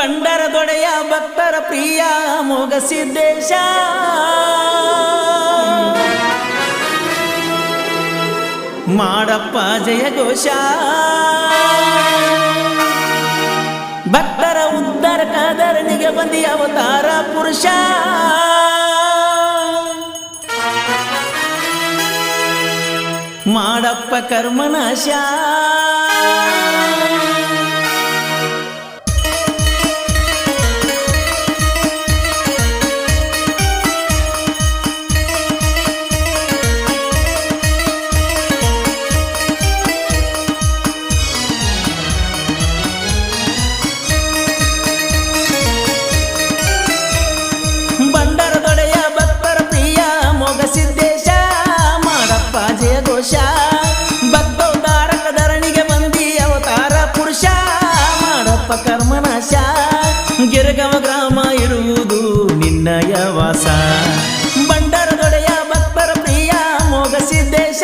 ಬಂಡರ ದೊಡೆಯ ಭಕ್ತರ ಪ್ರಿಯ ಮೊಗಸಿದ್ದೇಶ ಮಾಡಪ್ಪ ಜಯ ಘೋಷ. ಭಕ್ತರ ಉದ್ಧಾರ ಕಾದರನಿಗೆ ಬಂದಿ ಅವತಾರ ಪುರುಷ. ಮಾಡಪ್ಪ ಕರ್ಮನಾಶ ಗಿರಗವ ಗ್ರಾಮ ಇರುವುದು ನಿನ್ನಯ ವಾಸ. ಬಂಡರ ದೊಡೆಯ ಪ್ರಿಯ ಮೋಗಸಿದ್ದೇಶ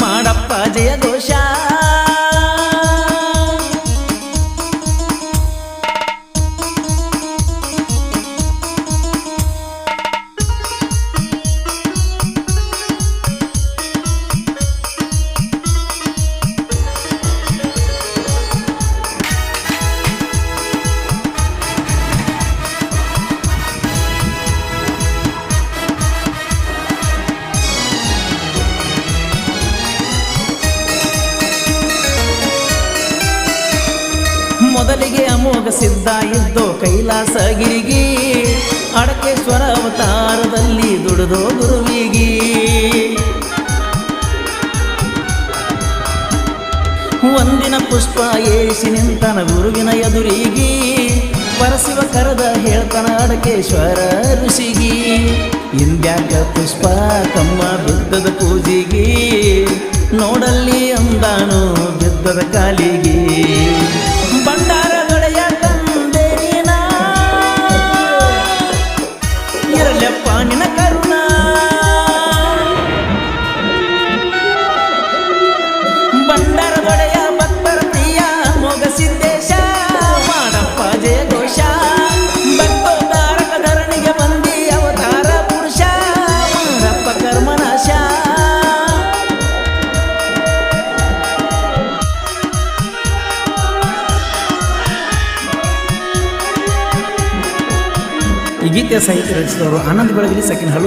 ಮಾಡಪ್ಪ ಜಯ ಘೋಷ. ಮೊದಲಿಗೆ ಅಮೋಘ ಸಿದ್ಧ ಇದ್ದೋ ಕೈಲಾಸಗಿರಿಗೆ ಅಡಕೇಶ್ವರ ಅವತಾರದಲ್ಲಿ ದುಡಿದೋ ಗುರುವಿಗಿ. ಒಂದಿನ ಪುಷ್ಪ ಏಸಿ ನಿಂತನ ಗುರುವಿನ ಎದುರಿಗೆ. ಪರಶಿವ ಕರೆದ ಹೇಳ್ತನ ಅಡಕೇಶ್ವರ ಋಷಿಗಿ. ಇಂದ್ಯಾಕ ಪುಷ್ಪ ತಮ್ಮ ಬಿದ್ದದ ಪೂಜೆಗೆ. ನೋಡಲ್ಲಿ ಅಂದಾನು ಬಿದ್ದದ ಕಾಲಿಗೆ. ಈ ಗೀತೆಯ ಸಾಹಿತ್ಯ ರಚಿಸಿದವರು ಆನಂದ್ ಬೆಳಗಿರಿ ಸೆಕೆಂಡ್ ಹಲವು